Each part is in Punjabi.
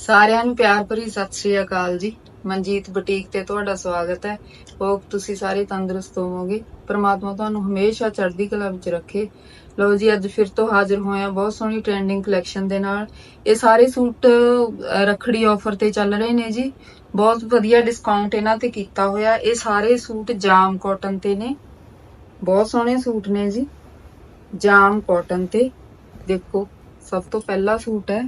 ਸਾਰਿਆਂ ਨੂੰ ਪਿਆਰ ਭਰੀ ਸਤਿ ਸ੍ਰੀ ਅਕਾਲ ਜੀ। ਮਨਜੀਤ ਬੁਟੀਕ ਤੇ ਤੁਹਾਡਾ ਸਵਾਗਤ ਹੈ। ਹੋਪ ਤੁਸੀਂ ਸਾਰੇ ਤੰਦਰੁਸਤ ਹੋਵੋਗੇ। ਪਰਮਾਤਮਾ ਤੁਹਾਨੂੰ ਹਮੇਸ਼ਾ ਚੜ੍ਹਦੀ ਕਲਾ ਵਿੱਚ ਰੱਖੇ। ਲਓ ਜੀ ਅੱਜ ਫਿਰ ਤੋਂ ਹਾਜ਼ਰ ਹੋਏ ਹਾਂ ਬਹੁਤ ਸੋਹਣੀ ਟ੍ਰੈਂਡਿੰਗ ਕਲੈਕਸ਼ਨ ਦੇ ਨਾਲ। ਇਹ ਸਾਰੇ ਸੂਟ ਅਹ, ਰੱਖੜੀ ਆਫਰ ਤੇ ਚੱਲ ਰਹੇ ਨੇ ਜੀ। ਬਹੁਤ ਵਧੀਆ ਡਿਸਕਾਊਂਟ ਇਹਨਾਂ ਤੇ ਕੀਤਾ ਹੋਇਆ। ਇਹ ਸਾਰੇ ਸੂਟ ਜਾਮ ਕਾਟਨ ਤੇ ਨੇ। ਬਹੁਤ ਸੋਹਣੇ ਸੂਟ ਨੇ ਜੀ। ਜਾਮ ਕਾਟਨ ਤੇ। ਦੇਖੋ ਸਭ ਤੋਂ ਪਹਿਲਾ ਸੂਟ ਹੈ।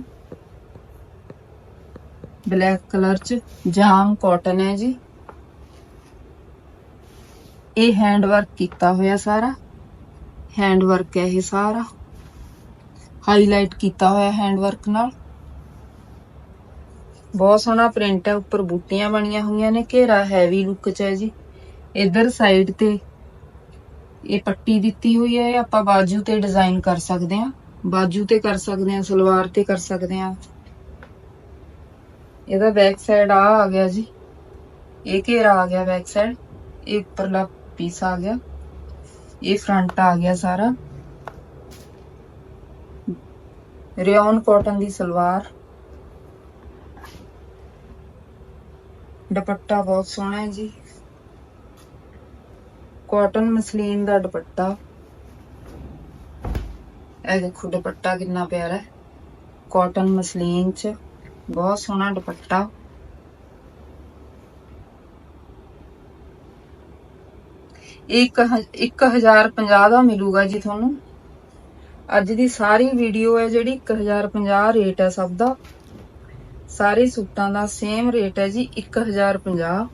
ਬਲੈਕ ਕਲਰ ਚ। ਜਾਮ ਕਾਟਨ ਹੈ ਜੀ। ਇਹ ਹੈਂਡ ਵਰਕ ਕੀਤਾ ਹੋਇਆ ਸਾਰਾ। ਹੈਂਡ ਵਰਕ ਹੈ ਇਹ ਸਾਰਾ। ਹਾਈਲਾਈਟ ਕੀਤਾ ਹੋਇਆ ਹੈਂਡ ਵਰਕ ਨਾਲ। ਬਹੁਤ ਸੋਹਣਾ ਪ੍ਰਿੰਟ ਹੈ, ਉੱਪਰ ਬੂਟੀਆਂ ਬਣੀਆਂ ਹੋਈਆਂ ਨੇ। ਘੇਰਾ ਹੈਵੀ ਲੁੱਕ ਚ ਹੈ ਜੀ। ਇਧਰ ਸਾਈਡ ਤੇ ਇਹ ਪੱਟੀ ਦਿੱਤੀ ਹੋਈ ਹੈ। ਆਪਾਂ ਬਾਜੂ ਤੇ ਡਿਜ਼ਾਈਨ ਕਰ ਸਕਦੇ ਹਾਂ। ਬਾਜੂ ਤੇ ਕਰ ਸਕਦੇ ਹਾਂ, ਸਲਵਾਰ ਤੇ ਕਰ ਸਕਦੇ ਹਾਂ। ਇਹਦਾ ਬੈਕ ਸਾਈਡ ਆ ਆ ਗਿਆ ਜੀ। ਇਹ ਘੇਰਾ ਆ ਗਿਆ ਬੈਕ ਸਾਈਡ ਇਹ ਉੱਪਰਲਾ ਪੀਸ ਆ ਗਿਆ। ਇਹ ਫਰੰਟ ਆ ਗਿਆ ਸਾਰਾ। ਰਿਓਨ ਕਾਟਨ ਦੀ ਸਲਵਾਰ। ਦੁਪੱਟਾ ਬਹੁਤ ਸੋਹਣਾ ਹੈ ਜੀ। ਕਾਟਨ ਮਸਲੀਨ ਦਾ ਦੁਪੱਟਾ। ਇਹ ਦੇਖੋ ਦੁਪੱਟਾ ਕਿੰਨਾ ਪਿਆਰਾ ਹੈ। ਕਾਟਨ ਮਸਲੀਨ ਚ। ਬਹੁਤ ਸੋਹਣਾ ਦੁਪੱਟਾ। ਇੱਕ ਹ- ਇੱਕ ਹਜ਼ਾਰ ਪੰਜਾਹ ਦਾ ਮਿਲੂਗਾ ਜੀ ਤੁਹਾਨੂੰ। ਅੱਜ ਦੀ ਸਾਰੀ ਵੀਡੀਓ ਹੈ ਜਿਹੜੀ 1050 ਰੇਟ ਹੈ ਸਭ ਦਾ। ਸਾਰੇ ਸੂਟਾਂ ਦਾ ਸੇਮ ਰੇਟ ਹੈ ਜੀ 1050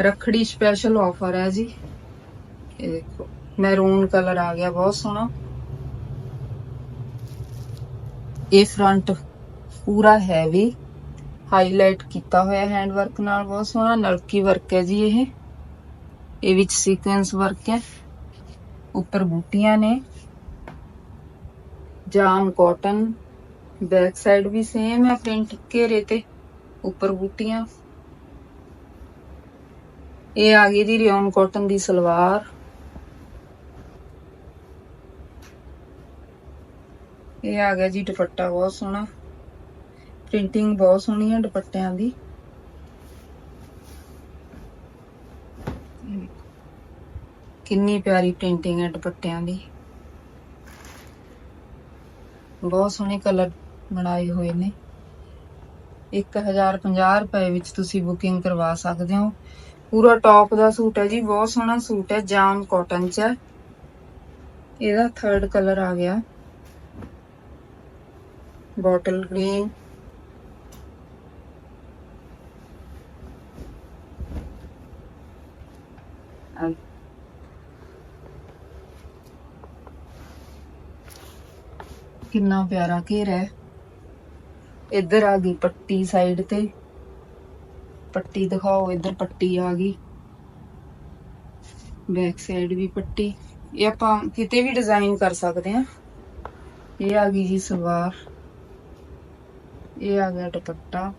ਰੱਖੜੀ ਸਪੈਸ਼ਲ ਆਫਰ ਹੈ ਜੀ। ਇਹ ਦੇਖੋ ਮੈਰੂਨ ਕਲਰ ਆ ਗਿਆ, ਬਹੁਤ ਸੋਹਣਾ। ਇਹ ਫਰੰਟ ਪੂਰਾ ਹੈਵੀ ਹਾਈਲਾਈਟ ਕੀਤਾ ਹੋਇਆ ਹੈਂਡ ਵਰਕ ਨਾਲ, ਬਹੁਤ ਸੋਹਣਾ ਨਲਕੀ ਵਰਕ ਹੈ ਜੀ ਇਹ। ਇਹ ਵਿੱਚ ਸੀਕੁਐਂਸ ਵਰਕ ਹੈ। ਉੱਪਰ ਬੂਟੀਆਂ ਨੇ। ਜਾਮ ਕਾਟਨ ਬੈਕ ਸਾਈਡ ਵੀ ਸੇਮ ਹੈ ਪ੍ਰਿੰਟ ਘੇਰੇ ਤੇ, ਉੱਪਰ ਬੂਟੀਆਂ। ਇਹ ਆ ਗਈ ਦੀ ਰਿਓਨ ਕਾਟਨ ਦੀ ਸਲਵਾਰ। ਇਹ ਆ ਗਿਆ ਜੀ ਦੁਪੱਟਾ, ਬਹੁਤ ਸੋਹਣਾ। ਪ੍ਰਿੰਟਿੰਗ ਬਹੁਤ ਸੋਹਣੀ ਹੈ ਦੁਪੱਟਿਆਂ ਦੀ। ਕਿੰਨੀ ਪਿਆਰੀ ਪ੍ਰਿੰਟਿੰਗ ਹੈ ਦੁਪੱਟਿਆਂ ਦੀ। ਬਹੁਤ ਸੋਹਣੇ ਕਲਰ ਬਣਾਏ ਹੋਏ ਨੇ। 1050 ਰੁਪਏ ਵਿੱਚ ਤੁਸੀਂ ਬੁਕਿੰਗ ਕਰਵਾ ਸਕਦੇ ਹੋ। ਪੂਰਾ ਟੌਪ ਦਾ ਸੂਟ ਹੈ ਜੀ, ਬਹੁਤ ਸੋਹਣਾ ਸੂਟ ਹੈ, ਜਾਮ ਕਾਟਨ ਚ ਹੈ। ਇਹਦਾ ਥਰਡ ਕਲਰ ਆ ਗਿਆ। ਬੋਟਲ ਗ੍ਰੀਨ ਕਿੰਨਾ ਪਿਆਰਾ ਘੇਰਾ ਹੈ। ਇੱਧਰ ਆ ਗਈ ਪੱਟੀ ਸਾਈਡ ਤੇ। ਪੱਟੀ ਦਿਖਾਓ, ਇੱਧਰ ਪੱਟੀ ਆ ਗਈ। ਬੈਕ ਸਾਈਡ ਵੀ ਪੱਟੀ। ਇਹ ਆਪਾਂ ਕਿਤੇ ਵੀ ਡਿਜ਼ਾਈਨ ਕਰ ਸਕਦੇ ਹਾਂ। ਇਹ ਆ ਗਈ ਜੀ ਸਲਵਾਰ। ਇਹ ਆ ਗਿਆ ਦੁਪੱਟਾ।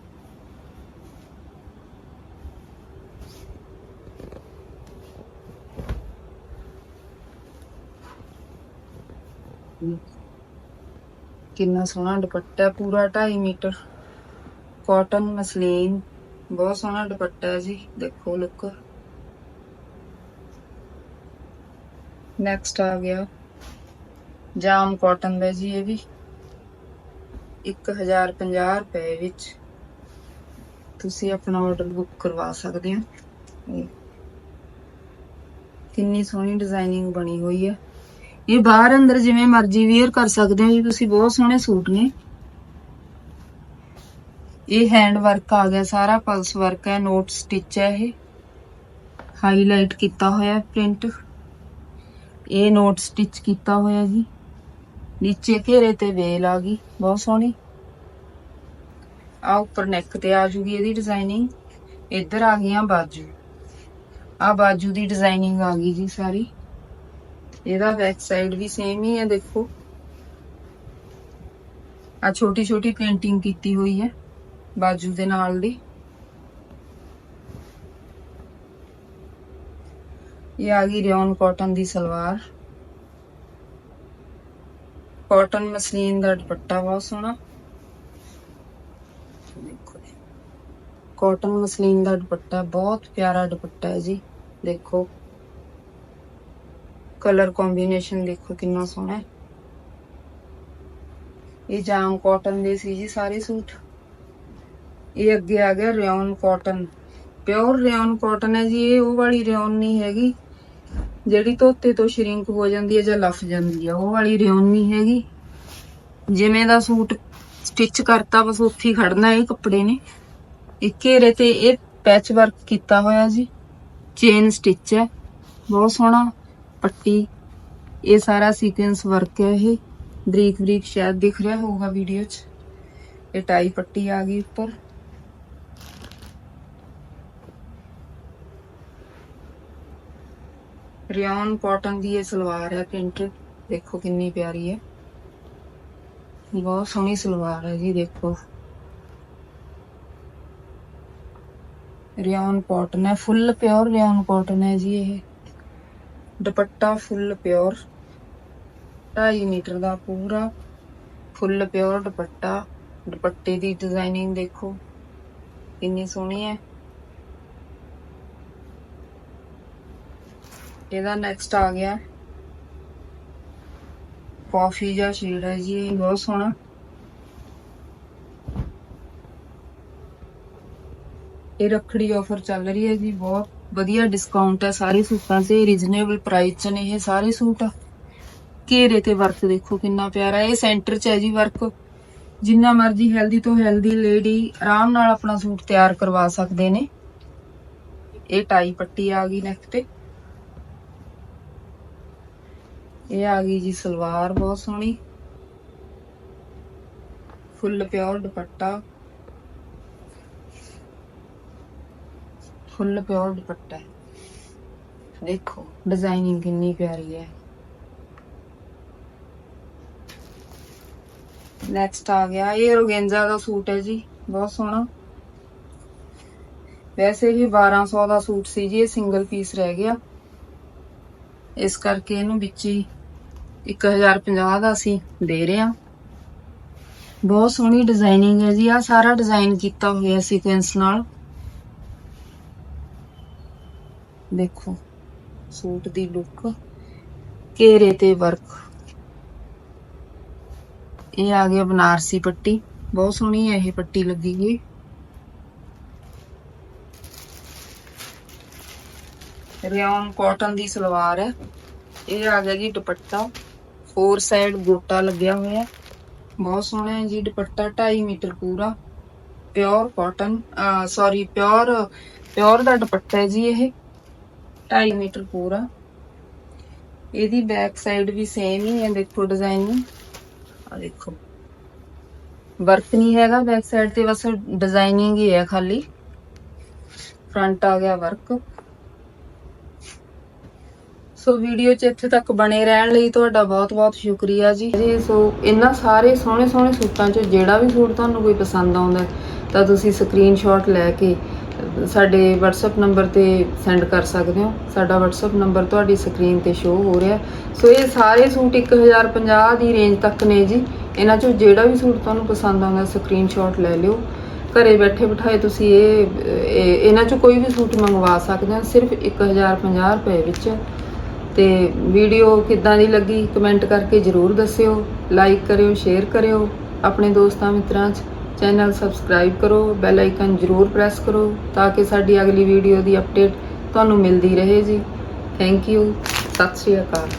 ਕਿੰਨਾ ਸੋਹਣਾ ਦੁਪੱਟਾ, ਪੂਰਾ 2.5 ਮੀਟਰ। ਕਾਟਨ ਮਸਲੀਨ, ਬਹੁਤ ਸੋਹਣਾ ਦੁਪੱਟਾ ਹੈ ਜੀ, ਦੇਖੋ ਲੁੱਕ ਨੈਕਸਟ ਆ ਗਿਆ। ਜਾਮ ਕਾਟਨ ਦਾ ਜੀ ਇਹ ਵੀ। 1050 ਰੁਪਏ ਵਿੱਚ। ਤੁਸੀਂ ਆਪਣਾ ਆਰਡਰ ਬੁੱਕ ਕਰਵਾ ਸਕਦੇ ਹੋ। ਕਿੰਨੀ ਸੋਹਣੀ ਡਿਜ਼ਾਈਨਿੰਗ ਬਣੀ ਹੋਈ ਹੈ। ਇਹ ਬਾਹਰ ਅੰਦਰ ਜਿਵੇਂ ਮਰਜ਼ੀ ਵੇਅਰ ਕਰ ਸਕਦੇ ਹੋ ਜੀ, ਤੁਸੀਂ ਬਹੁਤ ਸੋਹਣੇ ਸੂਟ ਨੇ। ਇਹ ਹੈਂਡ ਵਰਕ ਆ ਗਿਆ ਸਾਰਾ ਪਲਸ ਵਰਕ ਹੈ ਨੋਟ ਸਟਿਚ ਹੈ ਇਹ। ਹਾਈਲਾਈਟ ਕੀਤਾ ਹੋਇਆ ਪ੍ਰਿੰਟ ਇਹ ਨੋਟ ਸਟਿਚ ਕੀਤਾ ਹੋਇਆ ਜੀ। ਨੀਚੇ ਘੇਰੇ ਤੇ ਵੇਲ ਆ ਗਈ, ਬਹੁਤ ਸੋਹਣੀ। ਆ ਉੱਪਰ ਨੈਕ ਤੇ ਆ ਜੂਗੀ ਇਹਦੀ ਡਿਜ਼ਾਈਨਿੰਗ ਇੱਧਰ ਆ ਗਈਆਂ ਬਾਜੂ। ਆ ਬਾਜੂ ਦੀ ਡਿਜ਼ਾਈਨਿੰਗ ਆ ਗਈ ਜੀ ਸਾਰੀ। ਇਹਦਾ ਬੈਕ ਸਾਈਡ ਵੀ ਸੇਮ ਹੀ ਹੈ, ਦੇਖੋ। ਆ ਛੋਟੀ ਛੋਟੀ ਪੇਂਟਿੰਗ ਕੀਤੀ ਹੋਈ ਹੈ, ਬਾਜੂ ਦੇ ਨਾਲ ਦੀ। ਇਹ ਆ ਗਈ ਰਿਓਨ ਕਾਟਨ ਦੀ ਸਲਵਾਰ। ਕਾਟਨ ਮਸਲੀਨ ਦਾ ਦੁਪੱਟਾ ਬਹੁਤ ਸੋਹਣਾ। ਦੇਖੋ ਜੀ। ਕਾਟਨ ਮਸਲੀਨ ਦਾ ਦੁਪੱਟਾ, ਬਹੁਤ ਪਿਆਰਾ ਦੁਪੱਟਾ ਹੈ ਜੀ। ਦੇਖੋ। ਕਲਰ ਕੰਬੀਨੇਸ਼ਨ ਦੇਖੋ ਕਿੰਨਾ ਸੋਹਣਾ ਹੈ। ਇਹ ਜਾਮ ਕਾਟਨ ਦੇ ਸੀ ਜੀ ਸਾਰੇ ਸੂਟ। ਇਹ ਅੱਗੇ ਆ ਗਿਆ rayon cotton pure rayon cotton ਹੈ ਜੀ, ਇਹ ਉਹ ਵਾਲੀ ਰਿਓਨ ਨਹੀਂ ਹੈਗੀ, ਜਿਹੜੀ ਧੋਤੇ ਤੋਂ ਸ਼ਰਿੰਕ ਹੋ ਜਾਂਦੀ ਹੈ ਜਾਂ ਲਫ ਜਾਂਦੀ ਹੈ, ਉਹ ਵਾਲੀ ਰਿਓਨ ਨਹੀਂ ਹੈਗੀ। ਜਿਵੇਂ ਦਾ ਸੂਟ ਸਟਿਚ ਕਰਤਾ, ਬਸ ਉੱਥੇ ਹੀ ਖੜਨਾ ਇਹ ਕੱਪੜੇ ਨੇ। ਇਹ ਘੇਰੇ ਤੇ ਇਹ ਪੈਚ ਵਰਕ ਕੀਤਾ ਹੋਇਆ ਜੀ ਚੇਨ ਸਟਿਚ ਹੈ, ਬਹੁਤ ਸੋਹਣਾ। ਪੱਟੀ ਇਹ ਸਾਰਾ ਸੀਕੁਐਂਸ ਵਰਕ ਹੈ ਇਹ ਬਰੀਕ ਬਰੀਕ ਸ਼ਾਇਦ ਦਿਖ ਰਿਹਾ ਹੋਊਗਾ ਵੀਡੀਓ 'ਚ ਇਹ ਟਾਈ ਪੱਟੀ ਆ ਗਈ ਉੱਪਰ ਰਿਓਨ ਕਾਟਨ ਦੀ ਇਹ ਸਲਵਾਰ ਹੈ ਪ੍ਰਿੰਟ ਦੇਖੋ ਕਿੰਨੀ ਪਿਆਰੀ ਹੈ ਬਹੁਤ ਸੋਹਣੀ ਸਲਵਾਰ ਹੈ ਜੀ ਦੇਖੋ ਰਿਓਨ ਕਾਟਨ ਹੈ ਫੁੱਲ ਪਿਓਰ ਰਿਓਨ ਕਾਟਨ ਹੈ ਜੀ ਇਹ ਦੁਪੱਟਾ ਫੁੱਲ ਪਿਓਰ 2.5 ਮੀਟਰ ਦਾ ਪੂਰਾ ਫੁੱਲ ਪਿਓਰ ਦੁਪੱਟਾ, ਦੁਪੱਟੇ ਦੀ ਡਿਜ਼ਾਈਨਿੰਗ ਦੇਖੋ, ਕਿੰਨੀ ਸੋਹਣੀ ਹੈ। ਇਹਦਾ ਨੈਕਸਟ ਆ ਗਿਆ। ਕਾਫੀ ਜਿਹਾ ਸ਼ੇਡ ਹੈ ਜੀ, ਇਹ ਬਹੁਤ ਸੋਹਣਾ। ਇਹ ਰੱਖੜੀ ਆਫਰ ਚੱਲ ਰਹੀ ਹੈ ਜੀ, ਬਹੁਤ ਵਧੀਆ ਡਿਸਕਾਊਂਟ ਹੈ, ਸਾਰੇ ਸੂਟਾਂ ਤੇ ਰੀਜ਼ਨੇਬਲ ਪ੍ਰਾਈਸ 'ਚ ਨੇ ਇਹ ਸਾਰੇ ਸੂਟ। ਘੇਰੇ ਤੇ ਵਰਕ ਦੇਖੋ ਕਿੰਨਾ ਪਿਆਰਾ, ਇਹ ਸੈਂਟਰ 'ਚ ਹੈ ਜੀ ਵਰਕ ਜਿੰਨਾ ਮਰਜ਼ੀ ਹੈਲਦੀ ਤੋਂ ਹੈਲਦੀ ਲੇਡੀ ਆਰਾਮ ਨਾਲ ਆਪਣਾ ਸੂਟ ਤਿਆਰ ਕਰਵਾ ਸਕਦੇ ਨੇ। ਇਹ ਟਾਈ ਪੱਟੀ ਆ ਗਈ ਨੈਕ ਤੇ। ਇਹ ਆ ਗਈ ਜੀ ਸਲਵਾਰ ਬਹੁਤ ਸੋਹਣੀ। ਫੁੱਲ ਪਿਓਰ ਦੁਪੱਟਾ। ਫੁੱਲ ਪਿਓਰ ਦੁਪੱਟਾ ਹੈ। ਦੇਖੋ ਡਿਜ਼ਾਈਨਿੰਗ ਕਿੰਨੀ ਪਿਆਰੀ ਹੈ। ਨੈਕਸਟ ਆ ਗਿਆ। ਇਹ ਰੋਗੇਂਜਾ ਦਾ ਸੂਟ ਹੈ ਜੀ। ਬਹੁਤ ਸੋਹਣਾ। ਵੈਸੇ ਇਹ 1200 ਦਾ ਸੂਟ ਸੀ ਜੀ, ਇਹ ਸਿੰਗਲ ਪੀਸ ਰਹਿ ਗਿਆ। ਇਸ ਕਰਕੇ ਇਹਨੂੰ ਵਿੱਚ ਹੀ 1050 ਦਾ ਅਸੀਂ ਦੇ ਰਹੇ ਹਾਂ। ਬਹੁਤ ਸੋਹਣੀ ਡਿਜ਼ਾਈਨਿੰਗ ਹੈ ਜੀ। ਆ ਸਾਰਾ ਡਿਜ਼ਾਈਨ ਕੀਤਾ ਹੋਇਆ ਸੀਕੁਐਂਸ ਨਾਲ। ਦੇਖੋ, ਸੂਟ ਦੀ ਲੁੱਕ ਘੇਰੇ ਤੇ ਵਰਕ ਇਹ ਆ ਗਿਆ ਬਨਾਰਸੀ ਪੱਟੀ, ਬਹੁਤ ਸੋਹਣੀ ਹੈ ਇਹ ਪੱਟੀ ਲੱਗੀ ਹੋਈ। ਰਿਓਨ ਕਾਟਨ ਦੀ ਸਲਵਾਰ ਹੈ। ਇਹ ਆ ਗਿਆ ਜੀ ਦੁਪੱਟਾ। ਫੋਰ ਸਾਈਡ ਗੋਟਾ ਲੱਗਿਆ ਹੋਇਆ। ਬਹੁਤ ਸੋਹਣਾ ਹੈ ਜੀ ਦੁਪੱਟਾ 2.5 ਮੀਟਰ ਪੂਰਾ। Pure cotton sorry pure pure ਦਾ ਦੁਪੱਟਾ ਹੈ ਜੀ ਇਹ। 2.5 ਮੀਟਰ ਪੂਰਾ। ਇਹਦੀ ਬੈਕ ਸਾਈਡ ਵੀ ਸੇਮ ਹੀ ਹੈ, ਦੇਖੋ ਡਿਜ਼ਾਈਨ ਆ ਦੇਖੋ। ਵਰਕ ਨਹੀਂ ਹੈਗਾ ਬੈਕ ਸਾਈਡ ਤੇ, ਬਸ ਡਿਜ਼ਾਈਨਿੰਗ ਹੀ ਹੈ ਖਾਲੀ। ਫਰੰਟ ਆ ਗਿਆ ਵਰਕ ਸੋ ਵੀਡੀਓ 'ਚ ਇੱਥੇ ਤੱਕ ਬਣੇ ਰਹਿਣ ਲਈ ਤੁਹਾਡਾ ਬਹੁਤ-ਬਹੁਤ ਸ਼ੁਕਰੀਆ ਜੀ। ਜੀ ਸੋ ਇਹਨਾਂ ਸਾਰੇ ਸੋਹਣੇ ਸੋਹਣੇ ਸੂਟਾਂ 'ਚੋਂ ਜਿਹੜਾ ਵੀ ਸੂਟ ਤੁਹਾਨੂੰ ਕੋਈ ਪਸੰਦ ਆਉਂਦਾ ਤਾਂ ਤੁਸੀਂ ਸਕਰੀਨਸ਼ਾਟ ਲੈ ਕੇ ਸਾਡੇ WhatsApp ਨੰਬਰ ਤੇ ਸੈਂਡ ਕਰ ਸਕਦੇ ਹੋ। ਸਾਡਾ WhatsApp ਨੰਬਰ ਤੁਹਾਡੀ ਸਕਰੀਨ ਤੇ ਸ਼ੋ ਹੋ ਰਿਹਾ ਸੋ ਇਹ ਸਾਰੇ ਸੂਟ 1050 ਦੀ ਰੇਂਜ ਤੱਕ ਨੇ ਜੀ। ਇਹਨਾਂ ਚੋਂ ਜਿਹੜਾ ਵੀ ਸੂਟ ਤੁਹਾਨੂੰ ਪਸੰਦ ਆਉਂਦਾ ਸਕਰੀਨਸ਼ਾਟ ਲੈ ਲਿਓ। ਘਰੇ ਬੈਠੇ ਬਿਠਾਏ ਤੁਸੀਂ ਇਹ, ਇਹ- ਇਹਨਾਂ 'ਚੋਂ ਕੋਈ ਵੀ ਸੂਟ ਮੰਗਵਾ ਸਕਦੇ ਹੋ। ਸਿਰਫ 1050 ਰੁਪਏ ਵਿੱਚ। ਤੇ ਵੀਡੀਓ ਕਿੱਦਾਂ ਦੀ ਲੱਗੀ ਕਮੈਂਟ ਕਰਕੇ ਜਰੂਰ ਦੱਸਿਓ। ਲਾਈਕ ਕਰਿਓ ਸ਼ੇਅਰ ਕਰਿਓ। ਆਪਣੇ ਦੋਸਤਾਂ ਮਿੱਤਰਾਂ 'ਚ। ਚੈਨਲ ਸਬਸਕ੍ਰਾਈਬ ਕਰੋ, ਬੈਲ ਆਈਕਨ ਜਰੂਰ ਪ੍ਰੈਸ ਕਰੋ ਤਾਂ ਕਿ ਸਾਡੀ ਅਗਲੀ ਵੀਡੀਓ ਦੀ ਅਪਡੇਟ ਤੁਹਾਨੂੰ ਮਿਲਦੀ ਰਹੇ ਜੀ। ਥੈਂਕ ਯੂ ਸਤਿ ਸ਼੍ਰੀ ਅਕਾਲ।